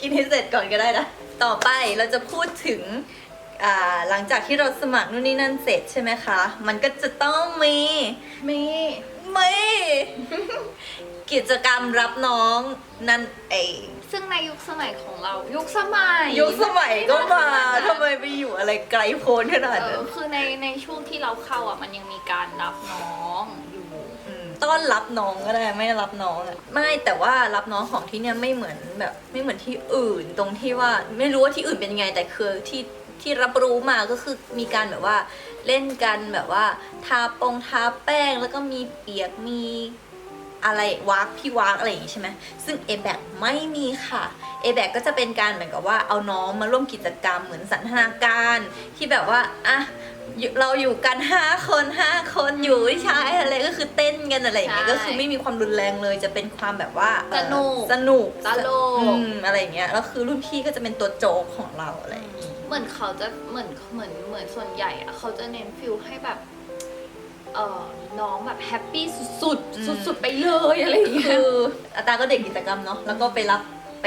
กินให้เสร็จก่อนก็ได้นะ ต่อไปเราจะพูดถึงอ่าหลังจากที่เราสมัครนู่นนี่นั่นเสร็จใช่ไหมคะ มันก็จะต้องมีมีไม่กิจกรรมรับน้องนั่นเองซึ่งในยุคสมัยของเรา ยุคสมัย ยุคสมัยก็มาทำทำไมไปอยู่อะไรไกลโพ้นขนาดเอนั้อนคือในในช่วงที่เราเข้าอะมันยังมีการรับน้องอยู่ม ต้อนรับน้องก็ได้ไม่รับน้องอะไม่แต่ว่ารับน้องของที่เนี่ยไม่เหมือนแบบไม่เหมือนที่อื่นตรงที่ว่าไม่รู้ว่าที่อื่นเป็นยังไงแต่คือที่ที่รับรู้มาก็คือมีการแบบว่าเล่นกันแบบว่าทาปงทาแป้งแล้วก็มีเปียกมีอะไรวักพี่วักอะไรอย่างงี้ใช่ไหมซึ่ง a b a c ไม่มีค่ะ a b a c ก็จะเป็นการเหมือนกับว่าเอาน้องมาร่วมกิจกรรมเหมือนสันทนาการที่แบบว่าอะ เราอยู่กัน5คน5คนอยู่ใช้ายอะไรก็คือเต้นกันอะไรอย่างเงี้ยใช่ก็คือไม่มีความรุนแรงเลย จะเป็นความแบบว่าเอ่อสนุกสนุกตลก อืมอะไรอย่างเงี้ยแล้วคือรุ่นพี่ก็จะเป็นตัวโจ๊กของเราอะไรอย่างงี้เหมือนเขาจะเหมือนเหมือนเหมือนส่วนใหญ่อะเขาจะเน้นฟิลให้แบบเออน้องแบบแฮปปี้สุดอืม ๆสุดๆไปเลยอะไรอย่างเงี้ยคืออาตาก็เด็กกิจกรรมเนาะแล้วก็ไปรับไป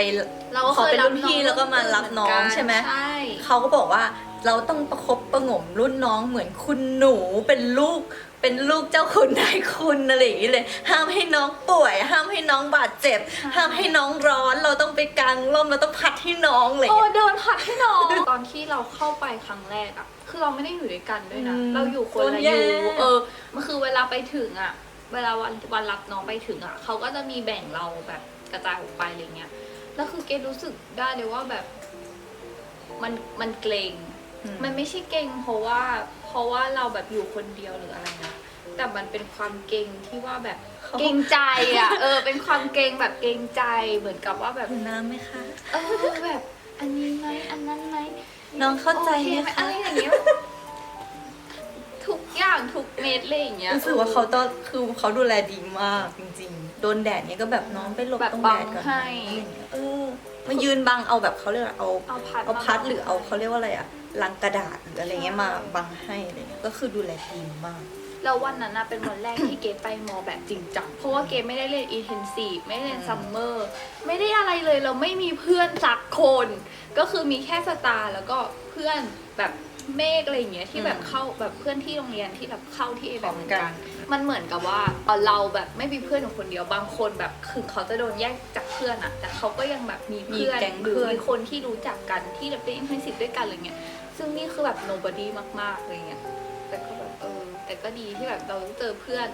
เราก็ขอเคยเป็นรับรุ่นพี่น้องแล้วก็มารับน้องใช่ไหม ใช่ เขาก็บอกว่า เราต้องประคบประหงมรุ่นน้องเหมือนคุณหนูเป็นลูกเป็นลูกเจ้าคุณนายคุณอะไรอย่างนี้เลย ห้ามให้น้องป่วย ห้ามให้น้องบาดเจ็บ ห้ามให้น้องร้อน เราต้องไปกางร่มเราต้องพัดให้น้องอะไรอย่างโอ้เงี้ยเดินผัดให้น้อง ตอนที่เราเข้าไปครั้งแรกอะคือเราไม่ได้อยู่ด้วยกันด้วยนะ อืมเราอยู่คนคนละแยอกยู่เออมันคือเวลาไปถึงอะเวลาวันวันรับน้องไปถึงอะเขาก็จะมีแบ่งเราแบบกระจายออกไปอะไรเงี้ย แล้วคือเกดรู้สึกได้เลยว่าแบบ มันมันเกรงอื มมันไม่ใช่เก่งเพราะว่า เพราะว่าเราแบบอยู่คนเดียวหรืออะไรนะแต่มันเป็นความเก่งที่ว่าแบบเก่งใจอะ เออ เป็นความเก่งแบบเก่งใจเหมือนกับว่าแบบดื่มน้ำไหมคะเออแบบอันนี้ไหมอันนั้นไหมน้องเข้าใจโอไหมไหมคะอะไรอย่างเงี้ยทุกอย่างทุกเม็ดเลยอย่างเงี้ยรู้สึกว่าเขาต้องคือเขาดูแลดีมากจริง ๆ โดนแดดเนี้ยก็แบบน้องไปหลบแบบตรงบัแดงดก่อนให้อะไรอย่างเงี้ยเออมายืนบังเอาแบบเขาเรียกว่าเอาเอาพัดเอาพัดมบังหรือเอาเขาเรียกว่าอะไรอะ ลังกระดาษหรืออะไรเงี้ยมาบังให้อะไรเงี้ยก็คือดูแลดีมาก แล้ววันนั้นนะเป็นวันแรกที่เกดไปมอแบบจริงจังเพราะว่าเกดไม่ได้เรียนอีเทนซีฟไม่ได้เรียนอืมซัมเมอร์ไม่ได้อะไรเลยเราไม่มีเพื่อนสักคน ก็คือมีแค่สตาร์แล้วก็เพื่อนแบบเมฆอะไรอย่างเงี้ยที่แบบเข้าแบบเพื่อนที่โรงเรียนที่แบบเข้าที่เอแบบเหมือนกัน มันเหมือนกับว่าเอ่อเราแบบไม่มีเพื่อนอยู่คนเดียวบางคนแบบคือเขาจะโดนแยกจากเพื่อนอะแต่เขาก็ยังแบบมีเพื่อนมีแก๊งหรือเพื่อนมีคนที่รู้จักกันที่แบบเป็นอินเทนซีฟด้วยกันอะไรเงี้ย ซึ่งนี่คือแบบ nobody มากๆอะไรเงี้ยแต่ก็แบบเออแต่ก็ดีที่แบบเราเจอเพื่อน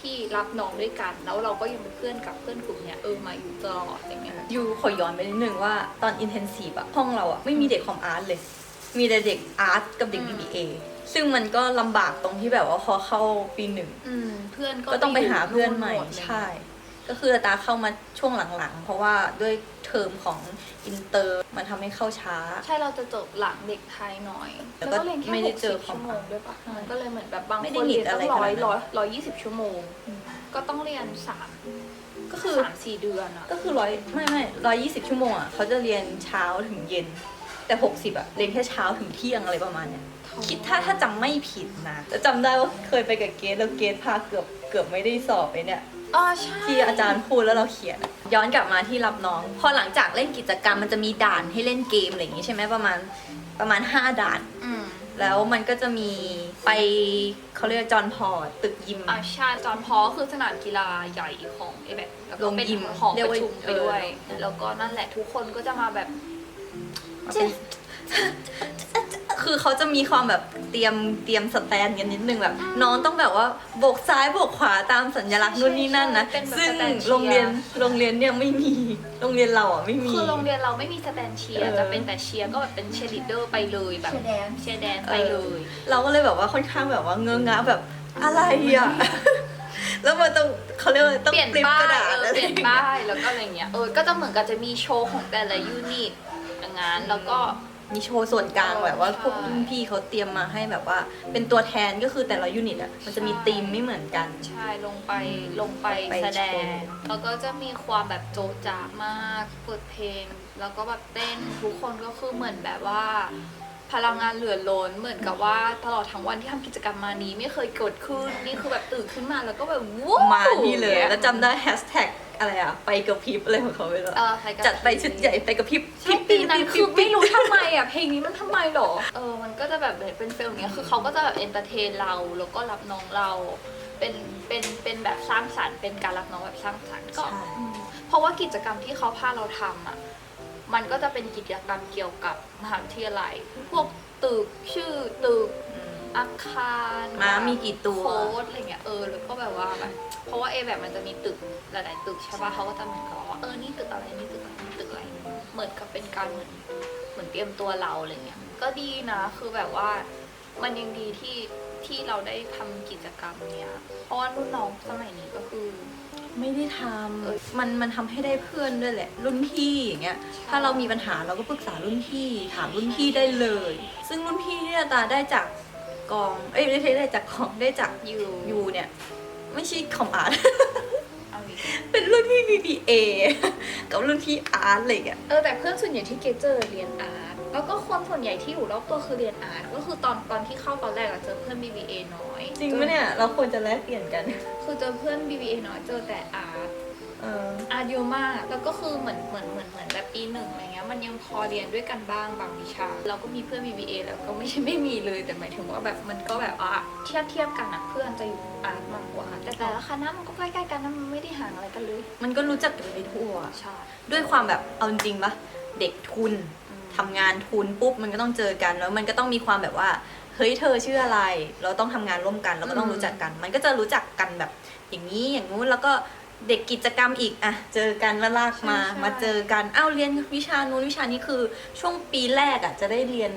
ที่รับน้องด้วยกัน แล้วเราก็ยังเป็นเพื่อนกับเพื่อนกลุ่มเนี้ยเออมาอยู่ตลอดอะไรเงี้ยยูขอย้อนไปนิดนึงว่าตอนอินเทนซีฟอะห้องเราอะไม่มีเด็กคอมอาร์ตเลย มีแต่เด็กอาร์ตกับเด็กอืม BBA ซึ่งมันก็ลำบากตรงที่แบบว่าพอเข้าปีหนึ่งอืมเพื่อนก็ก็ต้องไปหาเพื่อนใหม่ยู่ดเลยใช่ ก็คือตาเข้ามาช่วงหลังๆ เพราะว่าด้วยเทอมของอินเตอร์มันทำให้เข้าช้า ใช่เราจะจบหลังเด็กไทยหน่อย แล้แล้ววก็ก็เรียนแค่ไม่หได้กเจสิอบชั่วโมงด้วยปะใช่มันก็เลยเหมือนแบบบางไม่คได้นหนีเรียนอะไรต้องร้อยขนาดนั้น ร้อยร้อยยี่สิบชั่วโมงอืมก็ต้องเรียนสามก็คือสามสี่เดือนอะก็คือร้อยไม่ไม่ร้อยยี่สิบชั่วโมงอะเขาจะเรียนเช้าถึงเย็น แต่หกสิบอะเรียนแค่เช้าถึงเที่ยงอะไรประมาณเนี้ยคิดถ้าถ้าจำไม่ผิดนะแต่จำได้ว่าเคยไปกับเกสแล้วเกสพาเกือบเกือบไม่ได้สอบไปเนี่ยอ๋อใช่ที่อาจารย์พูดแล้วเราเขียนอะย้อนกลับมาที่รับน้อง พอหลังจากเล่นกิจกรรมมันจะมีด่านให้เล่นเกมอะไรอย่างงี้ใช่ไหมประมาณประมาณ 5 ด่าน อืมแล้วมันก็จะมีไปเขาเรียกว่าจอห์นพอร์ตตึกยิม อ่าใช่จอนพอคือสนามกีฬาใหญ่ของเอแบบแล้วก็โรงเป็นยิมหอเรีปยกระว่าชุมไปด้วยเออแล้วก็นั่นแหละทุกคนก็จะมาแบบมาเป็น คือเขาจะมีความแบบเตรียมเตรียมสแตนกันนิดนึงแบบ น้องต้องแบบว่าโบกซ้ายโบกขวาตามสัญลักษณ์นู่นนี่นั่นนะ เป็นแบบซึ่งสแตนเชียร์ โรงเรียนโรงเรียนเนี่ยไม่มี โรงเรียนเราอะไม่มี คือโรงเรียนเราไม่มีสแตนเชียร์เออจะเป็นแต่เชียร์ก็แบบเป็นเชียร์ลีดเดอร์ไปเลยแบบเชียร์แดน เชียร์แดนไปเลย เราก็เลยแบบว่าค่อนข้างแบบว่าเงื้องะแบบอะไรอะ แล้วมันต้องเขาเรียกว่าต้องเปลี่ยนปริ้นป้ากระยดาษเอออะไรเปลี่ยนป้ายแล้วก็อะไรเงี้ยเออก็จะเหมือนกับจะมีโชว์ของแต่ละยูนิต อย่างนั้นแล้วก็มีโชว์ส่วนกลางแบบว่าใช่พวกรุ่นพี่เขาเตรียมมาให้แบบว่า เป็นตัวแทนก็คือแต่ละยูนิตอะมันจะมีใช่ธีมไม่เหมือนกัน ใช่ลงไปลงไปไปแสดโชงว์แล้วก็จะมีความแบบโจจ๊ามากเปิดเพลง แล้วก็แบบเต้นทุกคนก็คือเหมือนแบบว่า พลังงานเหลือล้นเหมือนกับว่าตลอดทั้งวันที่ทำกิจกรรมมานี้ไม่เคยเกิดขึ้นนี่คือแบบตื่นขึ้นมาแล้วก็แบบว้าวมานี่เลย แล้วจำได้แฮชแท็ก อะไรอะไปกระพริบอะไรของเขาไปแล้วเออใครกันจัดไปชุดใหญ่ไปกระพริบใช่ปีนั้นคือไม่รู้ทำไมอะ เพลงนี้มันทำไมหรอ เออ มันก็จะแบบเป็นเฟลเนี้ย คือเขาก็จะแบบเอนเตอร์เทนเรา แล้วก็รับน้องเรา เป็น เป็น เป็นแบบสร้างสรรค์ เป็นการรับน้องแบบสร้างสรรค์ก็ใช่อืมเพราะว่ากิจกรรมที่เขาพาเราทำอะ มันก็จะเป็นกิจกรรมเกี่ยวกับมหาวิทยาลัย พวกตึกชื่อตึก อืมอาคารม้ามีกี่ตัว โค้ดอะไรเงี้ยเออแล้วก็แบบว่าแบบเพราะว่าเอแบบมันจะมีตึกหลายๆตึกใช่ป่ะเขาก็จะเหมือนกับว่าเออนี่ตึกอะไรนี่ตึกอะไรนี่ตึกอะไรเหมือนกับเป็นการเหมือนเหมือนเตรียมตัวเราอะไรเงี้ยก็ดีนะคือแบบว่ามันยังดีที่ที่เราได้ทำกิจกรรมเนี้ยเพราะว่ารุ่นน้องสมัยนี้ก็คือไม่ได้ทเออำมันมันทำให้ได้เพื่อนด้วยแหละ รุ่นพี่อย่างเงี้ย ถ้าเรามีปัญหาเราก็ปรึกษารุ่นพี่ ถามรุ่นพี่ได้เลย ซึ่งรุ่นพี่เนี่ยตาได้จาก กอง เอ้ยไม่ใช่ได้จากกองได้จากอยู่ยูเนี่ย ไม่ใช่ของอาร์ต เอาอีกเป็นรุ่นพี่ BBA กับรุ่นพี่อาร์ตอะไรอย่างเงี้ย เออแต่เพื่อนส่วนใหญ่ที่เกเจอเรียนอาร์ตแล้วก็คนส่วนใหญ่ที่อยู่รอบตัวคือเรียนอาร์ตก็คือตอนตอนที่เข้าตอนแรกอะเจอเพื่อน BBA น้อยจริงไหมเนี่ย เราควรจะแลกเปลี่ยนกัน คือเจอเพื่อน BBA น้อยเจอแต่อาร์ต เอออาร์ตเยอะมากแล้วก็คือเหมือนเหมือนเหมือนเหมือนแบบปีหนึ่งอะไรเงี้ยมันยังพอเรียนด้วยกันบ้างบางวิชา เราก็มีเพื่อน BBA แล้วก็ไม่ใช่ไม่มีเลยแต่หมายถึงว่าแบบมันก็แบบอะเทียบเทียบกันอะเพื่อนจะอยู่อาร์ตมากกว่าแต่แต่ละคณะมันก็ใกล้ๆกันนะมันไม่ได้ห่างอะไรกันเลยมันก็รู้จักกันไปทั่ว ใช่ด้วยความแบบเอาจริงๆปะเด็กทุนอืมทำงานทุนปุ๊บมันก็ต้องเจอกัน แล้วมันก็ต้องมีความแบบว่าเฮ้ยเธอชื่ออะไร เราต้องทำงานร่วมกันเราก็ต้องรู้จักกัน มันก็จะรู้จักกันแบบอย่างนี้อย่างงู้นแล้วก็ เด็กกิจกรรมอีกอะเจอกันแล้วลากมา ใช่ใช่ มาเจอกันอ้าวเรียนวิชานู้นวิชานี้คือช่วงปีแรกอะจะได้เรียน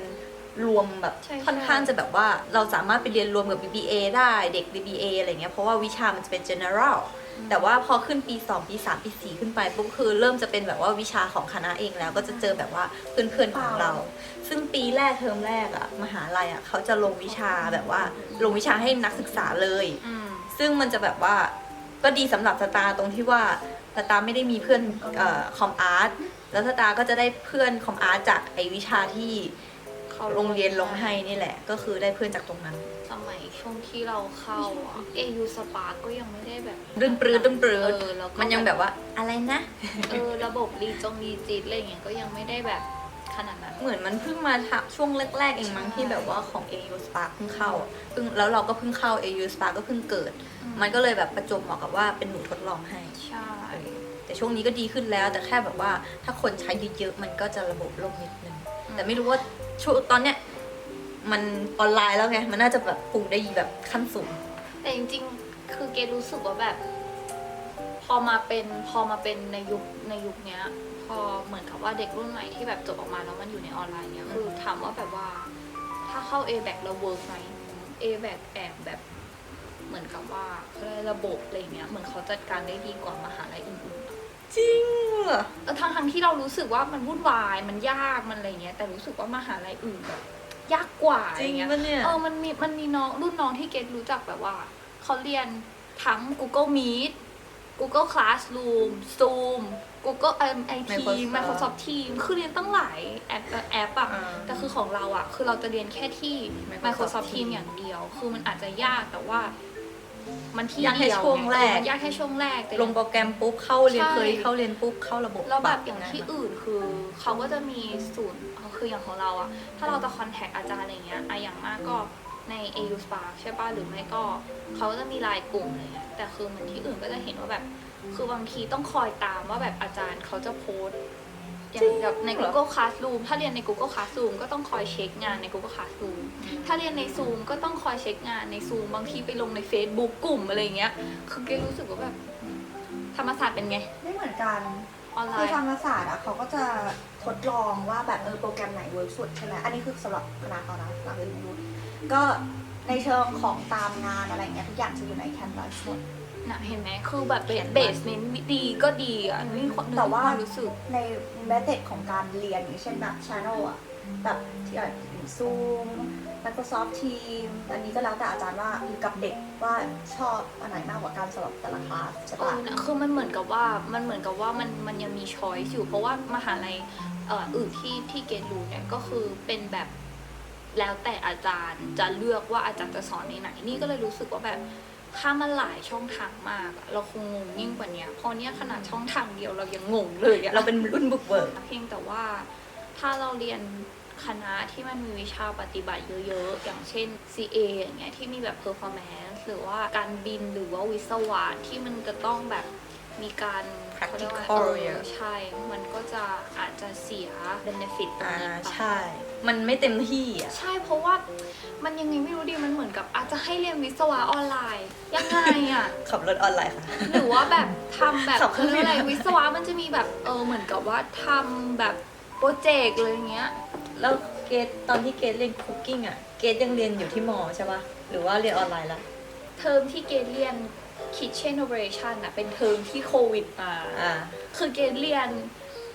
รวมแบบใช่ใช่ค่อนข้างจะแบบว่าเราสามารถไปเรียนรวมกับ BBA ได้เด็ก BBA อะไรเงี้ยเพราะว่าวิชามันจะเป็น general แต่ว่าพอขึ้นปี 2 ปี 3 ปี 4 ขึ้นไปปุ๊บคือเริ่มจะเป็นแบบว่าวิชาของคณะเองแล้วก็จะเจอแบบว่าเพื่อนๆของเรา ซึ่งปีแรกเทอมแรกอะมหาลัยอะเขาจะลงวิชาแบบว่าลงวิชาให้นักศึกษาเลย อืม ซึ่งมันจะแบบว่า ก็ดีสำหรับสตาร์ตรงที่ว่าสตาร์ไม่ได้มีเพื่อนเอ่อคอมอาร์ตแล้วสตาร์ก็จะได้เพื่อนคอมอาร์ตจากไอวิชาที่เขาโรงเรียนลงให้นี่แหละ ก็คือได้เพื่อนจากตรงนั้น สมัยช่วงที่เราเข้าอะ AU Spark ก็ยังไม่ได้แบบรื่นปรื้ดรื่นปรื้ดเออแล้วก็มันยังแบบว่าอะไรนะเออระบบรีจงรีจิตอะไรอย่างเงี้ยก็ยังไม่ได้แบบ ขนาดนั้น เหมือนมันเพิ่งมาทำช่วงแรกๆเองมั้งที่แบบว่าของ AU Spark เพิ่งเข้าอะเพิ่งแล้วเราก็เพิ่งเข้า AU Spark ก็เพิ่งเกิด มันก็เลยแบบประจวบเหมาะกับว่าเป็นหนูทดลองให้ใช่แต่ช่วงนี้ก็ดีขึ้นแล้ว แต่แค่แบบว่าถ้าคนใช้เยอะๆมันก็จะระบบล่มนิดนึงแต่ไม่รู้ว่าช่วงตอนเนี้ยมันออนไลน์แล้วไงมันน่าจะแบบปรุงได้แบบขั้นสูงแต่จริงๆ คือเกดรู้สึกว่าแบบ พอมาเป็นพอมาเป็นในยุคในยุคเนี้ย พอเหมือนกับว่าเด็กรุ่นใหม่ที่แบบจบออกมาแล้วมันอยู่ในออนไลน์เนี้ยคือถามว่าแบบว่า ถ้าเข้า a b a c แล้วเวิร์กไหม a b a c แอบแบบ เหมือนกับว่าเขาเรียกระบบอะไรเงี้ยเหมือนเขาจัดการได้ดีกว่ามหาลัยอื่นๆอะจริงเหรอเออทั้งทั้งที่เรารู้สึกว่ามันวุ่นวายมันยากมันอะไรเงี้ยแต่รู้สึกว่ามหาลัยอื่นแบบยากกว่าอะจไรริงเงี้ยปะเนี่ยเออมันมีมันมีน้องรุ่นน้องที่เกดรู้จักแบบว่าเขาเรียนทั้ง Google Meet Google Classroom Zoom Google เอ่อ IT Microsoft Microsoft Teams คือเรียนตั้งหลายแอปแอปอะอ่าแต่คือของเราอะคือเราจะเรียนแค่ที่ Microsoft Microsoft Teams Teams อย่างเดียว คือมันอาจจะยากแต่ว่า มันที่ยากแค่เดียวช่วงแรกเออมันยากแค่ช่วงแรกแต่ ลงโปรแกรมปุ๊บเข้าเรียนใช่ เคยเข้าเรียนปุ๊บเข้าระบบแล้วแบบปั๊อย่างนั้นที่อะอื่นคือเขาก็จะมีศูนย์คืออย่างของเราอะถ้าเราจะคอนแทคอาจารย์อะไรเงี้ยอะอย่างมากก็ใน AU Spark ใช่ป่ะหรือไม่ก็เขาจะมีไลน์กลุ่มอะไรเงี้ยแต่คือเหมือนที่อื่นก็จะเห็นว่าแบบ คือบางทีต้องคอยตามว่าแบบอาจารย์เขาจะโพสต์อย่างแบบใน Google Classroom ถ้าเรียนใน Google Classroom ก็ต้องคอยเช็คงานใน Google Classroom ถ้าเรียนใน Zoom ก็ต้องคอยเช็คงานใน Zoom บางทีไปลงใน Facebook กลุ่มอะไรเงี้ย คือเกรู้สึกว่าแบบธรรมศาสตร์เป็นไง ไม่เหมือนกันออนไลคือน์ธรรมศาสตร์อะเขาก็จะทดลองว่าแบบเออโปรแกรมไหนเวิร์กสุดใช่ไหมอันนี้คือสำหรับคณะเขานะหลังเรียนรู้ก็ในเชิงของตามงานอะไรเงี้ยทุกอย่างจะอยู่ในแคนวาสหมด นะเห็นไหมคือแบบเขียนมาเบสเมนต์ดีก็ดีอะนี่คนแต่ว่า ความรู้สึก ในเมธอดของการเรียนอย่างเช่นแบบช n น e l อะแบบที่อะซูม Microsoft Teams อันนี้ก็แล้วแต่อาจารย์ว่าหรือกับเด็กว่าชอบอันไหนมากกว่ากันสำหรับแต่ละคลาสใช่เอปะ อนะคือมันเหมือนกับว่ามันเหมือนกับว่ามันมันยังมีช้อยส์อยู่ เพราะว่ามหาลัยเอ่ออื่นที่ที่เกณฑ์รู้เนี่ยก็คือเป็นแบบแล้วแต่อาจารย์จะเลือกว่าอาจารย์จะสอนในไหนนี่ก็เลยรู้สึกว่าแบบ ถ้ามันหลายช่องทางมากอะเราคงงงยิ่งกว่าเนี้ยเพราะเนี่ยขนาดช่องทางเดียวเรายังงงเลยอะเราเป็นรุ่นบุกเบิกเพียงแต่ว่าถ้าเราเรียนคณะที่มันมีวิชาปฏิบัติเยอะๆ อย่างเช่น CA อย่างเงี้ยที่มีแบบ performance หรือว่าการบินหรือว่าวิศวะที่มันจะต้องแบบ มีการเขาเรียกว่า practical เอเยออะใช่ มันก็จะอาจจะเสีย benefit ตรงอ่านี้ไป ใช่ มันไม่เต็มที่อะ ใช่เพราะว่ามันยังไงไม่รู้ดิมันเหมือนกับอาจจะให้เรียนวิศวะออนไลน์ ยังไงอะ ขับรถออนไลน์ค่ะ หรือว่าแบบทำแบบขับเครื่เขาองบินเรียกอะไรวิศวะมันจะมีแบบเออเหมือนกับว่าทำแบบโปรเจกต์อะไรอย่างเงี้ย แล้วเกดตอนที่เกดเรียนคุกกิ้งอะ เกดยังเรียนอยู่ที่มอใช่ปะหรือว่าเรียนออนไลน์ละ เทอมที่เกดเรียน Kitchen Operation อะเป็นเทอมที่โควิดมา อ่า คือเกดเรียน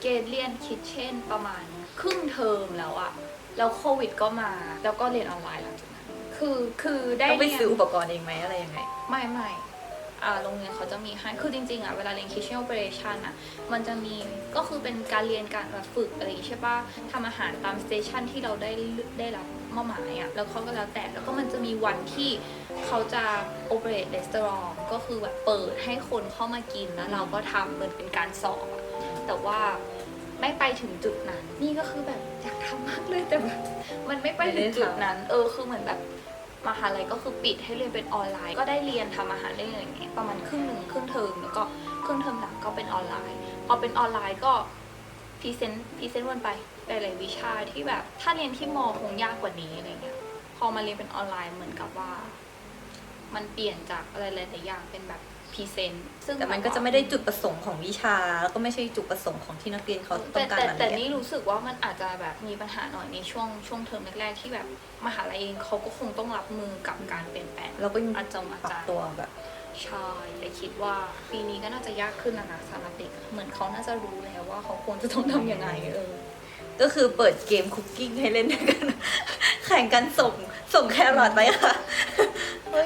เกดเรียน Kitchen ประมาณครึ่งเทอมแล้วอะแล้วโควิดก็มา แล้วก็เรียนออนไลน์หลังจากนั้น คือคือได้ต้องไปเรียนซื้ออุปกรณ์เองไหมอะไรยังไง ไม่ไม่อ่า โรงเรียนเขาจะมีให้ คือจริงๆอะเวลาเรียน kitchen operation อะ มันจะมี ก็คือเป็นการเรียนการแบบฝึกอะไรอย่างงี้ใช่ปะทำอาหารตามสเตชันที่เราได้ได้รับมอบหมายอะ แล้วเขาก็แล้วแต่ แล้วก็มันจะมีวันที่เขาจะ operate restaurant ก็คือแบบเปิดให้คนเข้ามากินแล้วเราก็ทำเหมือนเป็นการสอบอะแต่ว่าไม่ไปถึงจุดนั้น นี่ก็คือแบบอยากทำมากเลยแต่แบบมันไม่ไปถึงจุดนั้น เออ คือเหมือนแบบ มหาลัยก็คือปิดให้เรียนเป็นออนไลน์ ก็ได้เรียนทำอาหารได้อย่างเงี้ยประมาณครึ่งหนึ่งครึ่งเทอมแล้วก็ครึ่งเทอมหลังก็เป็นออนไลน์พอเป็นออนไลน์ก็พรีเซนต์พรีเซนต์วนไปหลายๆวิชาที่แบบ ถ้าเรียนที่มอคงยากกว่านี้อะไรเงี้ยพอมาเรียนเป็นออนไลน์เหมือนกับว่า มันเปลี่ยนจากอะไรหลายๆอย่างเป็นแบบ พรีเซนต์ซึ่งแต่มันก็จะไม่ได้จุดประสงค์ของวิชา แล้วก็ไม่ใช่จุดประสงค์ของที่นักเรียนเขาต้แต่องการแต่มาแต่เรียนนี่รู้สึกว่ามันอาจจะแบบมีปัญหาหน่อยในช่วงช่วงเทอมแรกๆที่แบบมหาลัยเองเขาก็คงต้องรับมือกับการเปลี่ยนแปลงเราก็ยังอาจารย์อาปรับจารย์ตัวแบบใช่แต่คิดว่าปีนี้ก็น่าจะยากขึ้นนะนะสำหรับเด็กเหมือนเขาน่าจะรู้แล้วว่าเขาควรจะต้องทำยังไงเออก็คือเปิดเกมคุกกิ้งให้เล่นด้วยกัน แข่งกันส่งส่งแครอทไปค่ะ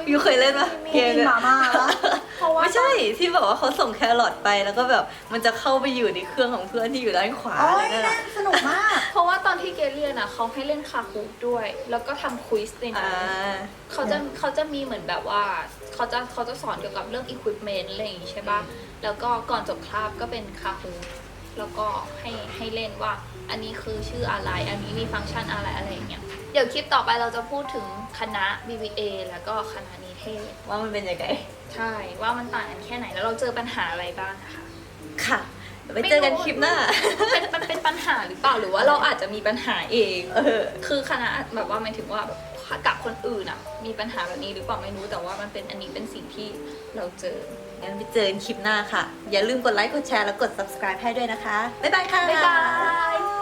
ยูเคยเล่นปะมีเกมกินเนี่ยมาม่าปะเพราะว่าไม่ใช่ที่บอกว่าเขาส่งแครอทไปแล้วก็แบบมันจะเข้าไปอยู่ในเครื่องของเพื่อนที่อยู่ด้านขวาโอ้เลยยนั่นเล่แหละนสนุกมาก เพราะว่าตอนที่เกเรียนอะเขาให้เล่นคาคูด้วย แล้วก็ทำควิสในอ่านั้นเขาจะเขาจะมีเหมือนแบบว่าเขาจะเขาจะสอนเกี่ยวกับเรื่องอุปกรณ์อะไรอย่างงี้ใช่ปะแล้วก็ก่อนจบคาบก็เป็นคาคูแล้วก็ให้ให้เล่นว่า อันนี้คือชื่ออะไร อันนี้มีฟังก์ชันอะไรอะไรอย่างเงี้ย เดี๋ยวคลิปต่อไปเราจะพูดถึงคณะ BBA แล้วก็คณะนิเทศ ว่ามันเป็นยังไง ใช่ ว่ามันต่างกันแค่ไหน แล้วเราเจอปัญหาอะไรบ้างนะคะ ค่ะเดี๋ยวไปเจอกันคลิปหน้า เป็นมันเป็นปัญหาหรือเปล่า หรือว่าเราอาจจะมีปัญหาเอง เออ คือคณะแบบว่าหมายถึงว่าแบบกับคนอื่นอะ มีปัญหาแบบนี้หรือเปล่าไม่รู้ แต่ว่ามันเป็นอันนี้เป็นสิ่งที่เราเจอ งั้นไปเจอกันคลิปหน้าค่ะ อย่าลืมกดไลค์ กดแชร์ แล้วกด subscribe ให้ด้วยนะคะ บ๊ายบายค่ะ บ๊ายบาย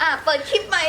อะ เปิดคลิปใหม่